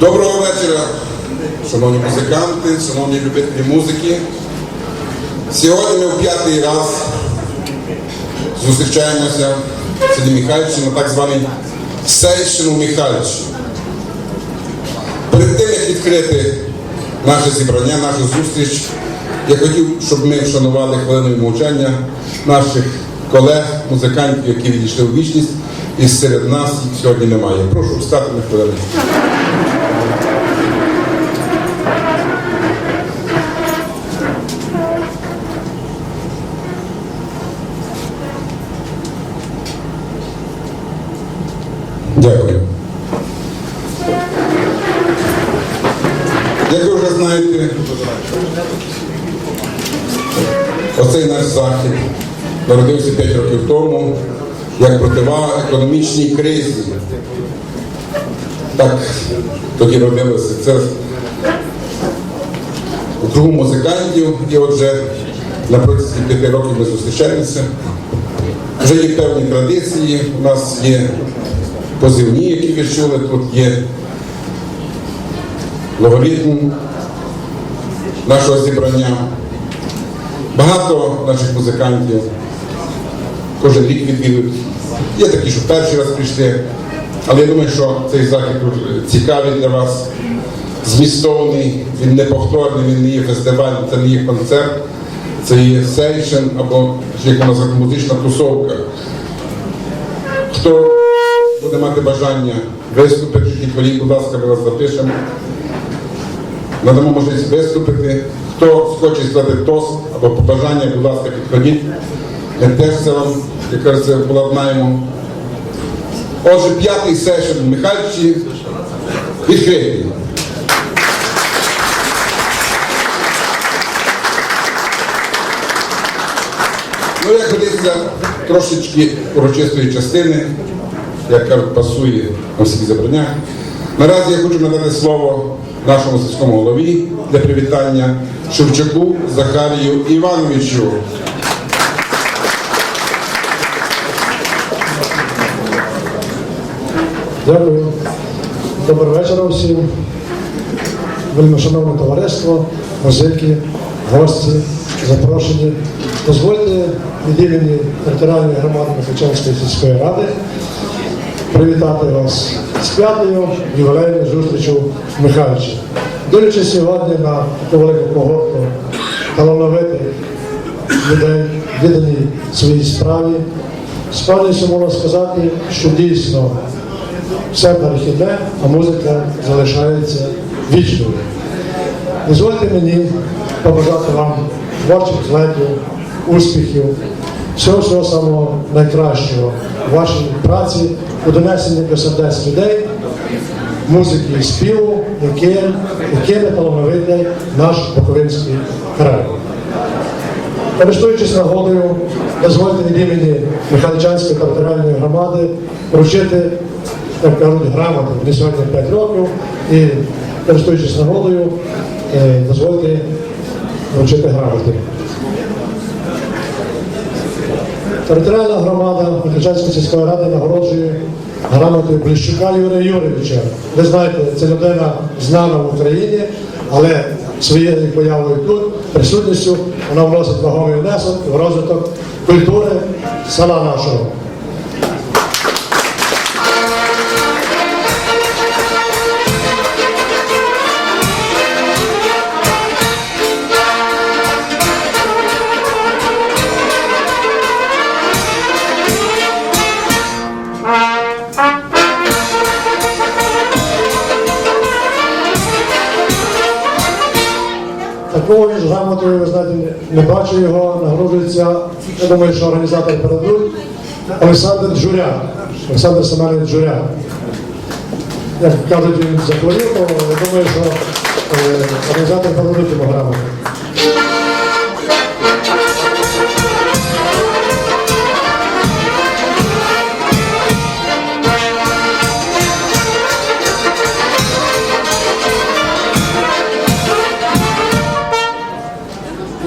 Доброго вечора, шановні музиканти, шановні любителі музики. Сьогодні ми в п'ятий раз зустрічаємося в селі на так званий Сейшин у Перед тим, як відкрити наше зібрання, нашу зустріч, я хотів, щоб ми вшанували хвилиною мовчання наших колег, музикантів, які відійшли у вічність, і серед нас їх сьогодні немає. Прошу встати на хвилину. Дякую. Як ви вже знаєте, оцей наш захід народився 5 років тому як противага економічній кризі. Так тоді робилося. Це у кругу музикантів, і отже на протязі п'яти років ми зустрічаємося. Вже є певні традиції, у нас є позивні, які ви чули, тут є логарифм нашого зібрання. Багато наших музикантів кожен рік відвідують. Є такі, що перший раз прийшли. Але я думаю, що цей захід цікавий для вас, змістовний, він не повторний, він не є фестиваль, це не є концерт, це є сейшн або як вона музична тусовка. Хто буде мати бажання виступити, підходіть, будь ласка, ми вас запишемо. Надамо можливість виступити. Хто хоче сказати тост або побажання, будь ласка, підходіть. Ми теж це вам, як кажеться, обладнаємо. Отже, п'ятий сешн в Михайлівці відкритий. Ну, як годиться трошечки урочистої частини, як кажуть, пасує на всіх забраннях. Наразі я хочу надати слово нашому сільському голові для привітання Шевчаку Захарію Івановичу. Дякую. Доброго вечора всім. Вельмишановне товариство, музики, гості, запрошені. Дозвольте від імені територіальної громади Михайлівської сільської ради привітати вас з п'ятою ювілейною зустрічю в Михайлівці. Дивлячись сьогодні на таку велику погодку талановитих людей, віддані своїй справі, певністю можна сказати, що дійсно все перехідне, а музика залишається вічною. Дозвольте мені побажати вам творчих злетів, успіхів, всього всього самого найкращого в вашій праці у донесенні до сердець людей, музики і співу, якими талановитий наш Буковинський край. Користуючись нагодою, дозвольте від імені Михайличанської територіальної громади вручити, як кажуть, грамоти. Мені сьогодні 5 років, і користуючись нагодою, е, дозвольте вручити грамоти. Територіальна громада Михайличанської сільської ради нагороджує грамотою Блищука Юрія Юрійовича. Ви знаєте, це людина знана в Україні, але своєю появою тут, присутністю, вона вносить вагомий внесок в розвиток культури села нашого. Не бачу його, нагрожується, я думаю, що організатор передадуть, Олександр Джуря, Олександр Семенович Джуря. Як кажуть, він захворів, то я думаю, що е, організатор передадуть йому грамоту.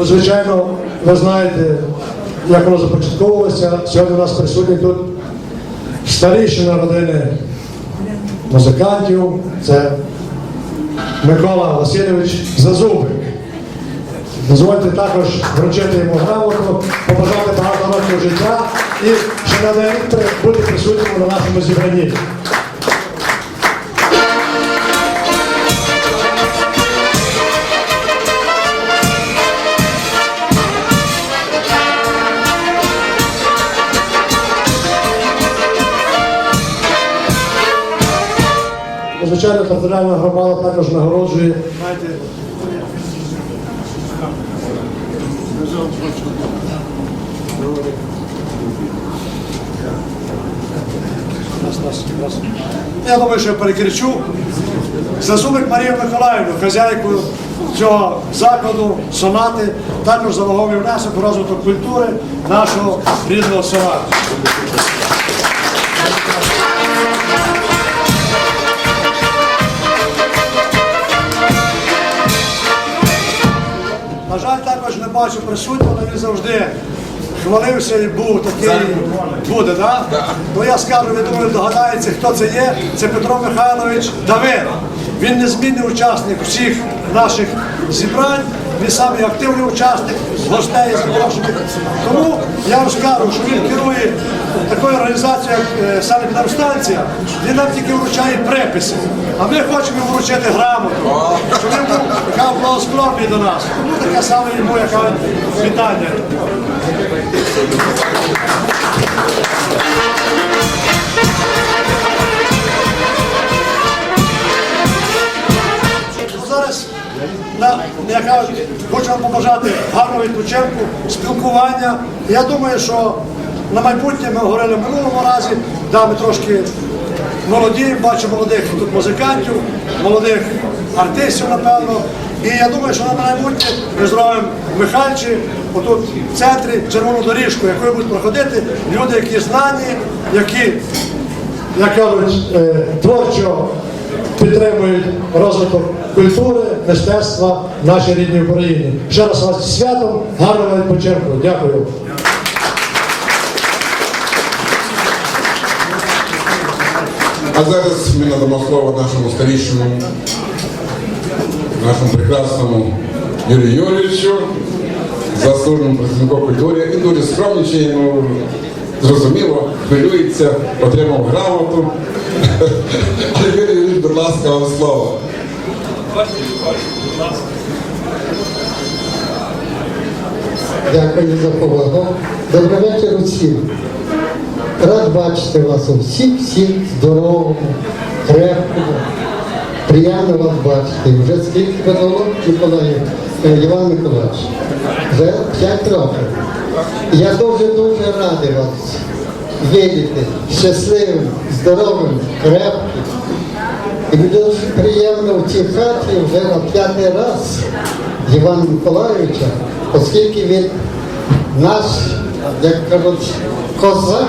Ну, звичайно, ви знаєте, як воно започатковувалося. Сьогодні у нас присутні тут старішина родини музикантів. Це Микола Васильович Зазубик. Дозвольте також вручити йому грамоту, побажати багато років життя і ще на день бути присутнім на нашому зібранні. Звичайно, територіальна громада також нагороджує. Я думаю, що я перекричу. Зазубик Марію Миколаївну, хазяйку цього закладу, сонати, також за ваговий внесок розвиток культури нашого рідного села. Бачу присутнього, але він завжди хвалився і був такий. Буде, так? Да? Ну я скажу, ви думаю, догадається, хто це є. Це Петро Михайлович Давид. Він незмінний учасник всіх наших зібрань. Він самий активний учасник, гостей запрошених. Тому я вам скажу, що він керує такою організацією, як е, санепідемстанція, він нам тільки вручає приписи. А ми хочемо вручити грамоту, щоб він був така благосклонний до нас. Тому таке саме йому яка вітання. Яка, хочу вам побажати гарного відпочинку, спілкування. Я думаю, що на майбутнє ми говорили в минулому разі, да, ми трошки молоді, бачу молодих тут музикантів, молодих артистів, напевно. І я думаю, що на майбутнє ми зробимо Михальчі, отут в центрі червону доріжку, якою будуть проходити люди, які знані, які як кажуть, е, творчо підтримують розвиток культури, мистецтва в нашій рідній Україні. Ще раз вас зі святом, гарного відпочинку. Дякую. А зараз ми надамо слово нашому старішому, нашому прекрасному Юрію Юрійовичу, заслуженому працівнику культури. Він дуже скромничає, ну, зрозуміло, хвилюється, отримав грамоту. Юрій Юрійович, будь ласка, вам слово. Дякую за повагу. Добрий вечір усім. Рад бачити вас усіх, всіх здоровому, крепкому. Приємно вас бачити. Вже скільки минуло, Миколаїв, е, Іван Миколаївич? Вже 5 років. Я дуже-дуже радий вас видіти щасливим, здоровим, крепким. І мені дуже приємно в цій хаті вже на п'ятий раз Івана Миколаївича, оскільки він наш, як кажуть, козак,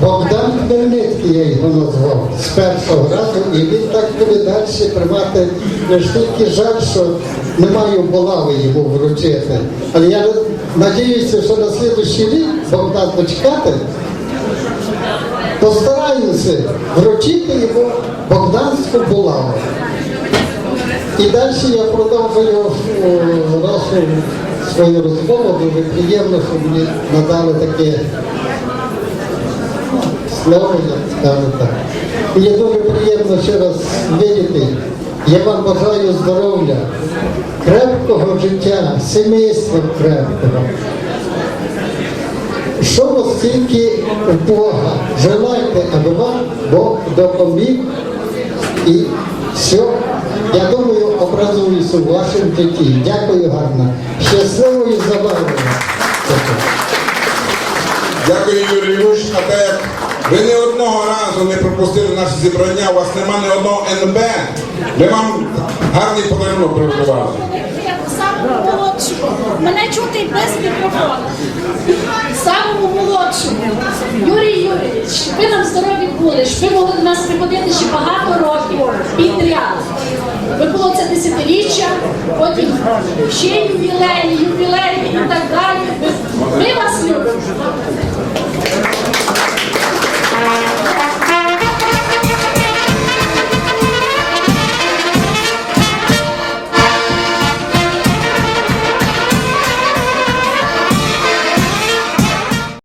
Богдан Хмельницький я його назвав з першого разу, і він так буде далі приймати. Лише тільки жаль, що немає булави йому вручити. Але я надіюся, що на слідуючий рік Богдан почекати, постараємося вручити йому Богданську булаву. І далі я продовжую е, нашу свою розмову. Дуже приємно, що мені надали таке слово, я скажу так. Мені дуже приємно ще раз видіти. Я вам бажаю здоров'я, крепкого життя, сімейства крепкого. Що вас тільки в Бога желайте, аби вам Бог допоміг і все, я думаю, образуюся у вашому житті. Дякую гарно. Щасливої забави. Дякую, Юрій Юрійович. А так як ви не одного разу не пропустили наше зібрання, у вас нема ні одного НБ, ми вам гарний подарунок приготували. Мене чути без мікрофона. Самому молодшому. Юрій Юрійович, ви нам здорові були, ви могли до нас приходити ще багато років підряд. Ви було це десятиріччя, потім ще ювілеї, ювілеї і так далі. Ми вас любимо.